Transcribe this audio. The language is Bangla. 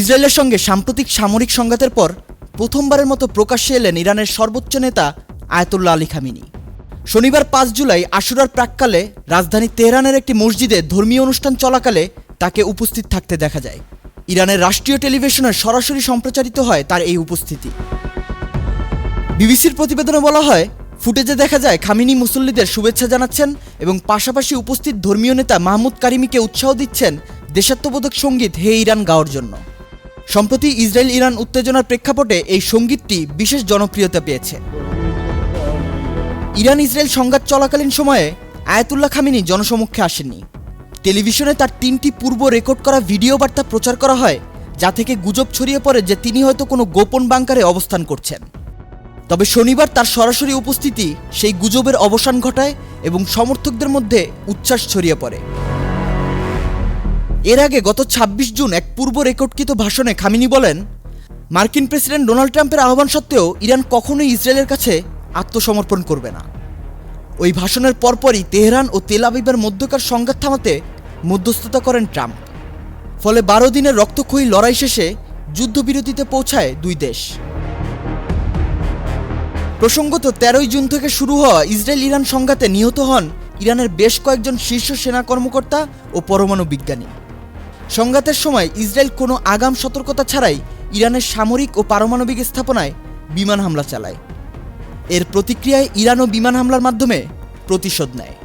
ইসরায়েলের সঙ্গে সাম্প্রতিক সামরিক সংঘাতের পর প্রথমবারের মতো প্রকাশ্যে এলেন ইরানের সর্বোচ্চ নেতা আয়াতুল্লাহ আলী খামিনি। শনিবার পাঁচ জুলাই আশুরার প্রাককালে রাজধানী তেহরানের একটি মসজিদে ধর্মীয় অনুষ্ঠান চলাকালে তাকে উপস্থিত থাকতে দেখা যায়। ইরানের রাষ্ট্রীয় টেলিভিশনে সরাসরি সম্প্রচারিত হয় তার এই উপস্থিতি। বিবিসির প্রতিবেদনে বলা হয়, ফুটেজে দেখা যায় খামিনি মুসল্লিদের শুভেচ্ছা জানাচ্ছেন এবং পাশাপাশি উপস্থিত ধর্মীয় নেতা মাহমুদ কারিমিকে উৎসাহ দিচ্ছেন দেশাত্মবোধক সংগীত হে ইরান গাওয়ার জন্য। সম্প্রতি ইসরায়েল ইরান উত্তেজনার প্রেক্ষাপটে এই সঙ্গীতটি বিশেষ জনপ্রিয়তা পেয়েছে। ইরান ইসরায়েল সংঘাত চলাকালীন সময়ে আয়াতুল্লাহ খামিনি জনসমক্ষে আসেননি। টেলিভিশনে তার তিনটি পূর্ব রেকর্ড করা ভিডিও বার্তা প্রচার করা হয়, যা থেকে গুজব ছড়িয়ে পড়ে যে তিনি হয়তো কোনো গোপন বাংকারে অবস্থান করছেন। তবে শনিবার তার সরাসরি উপস্থিতি সেই গুজবের অবসান ঘটায় এবং সমর্থকদের মধ্যে উচ্ছ্বাস ছড়িয়ে পড়ে। এর আগে গত ২৬ জুন এক পূর্ব রেকর্ডকৃত ভাষণে খামিনি বলেন, মার্কিন প্রেসিডেন্ট ডোনাল্ড ট্রাম্পের আহ্বান সত্ত্বেও ইরান কখনোই ইসরায়েলের কাছে আত্মসমর্পণ করবে না। ওই ভাষণের পরপরই তেহরান ও তেল আবিবের মধ্যকার সংঘাত থামাতে মধ্যস্থতা করেন ট্রাম্প। ফলে বারো দিনের রক্তক্ষয়ী লড়াই শেষে যুদ্ধবিরতিতে পৌঁছায় দুই দেশ। প্রসঙ্গত তেরোই জুন থেকে শুরু হওয়া ইসরায়েল ইরান সংঘাতে নিহত হন ইরানের বেশ কয়েকজন শীর্ষ সেনা কর্মকর্তা ও পরমাণু বিজ্ঞানী। সংঘাতের সময় ইসরায়েল কোনো আগাম সতর্কতা ছাড়াই ইরানের সামরিক ও পারমাণবিক স্থাপনায় বিমান হামলা চালায়। এর প্রতিক্রিয়ায় ইরানও বিমান হামলার মাধ্যমে প্রতিশোধ নেয়।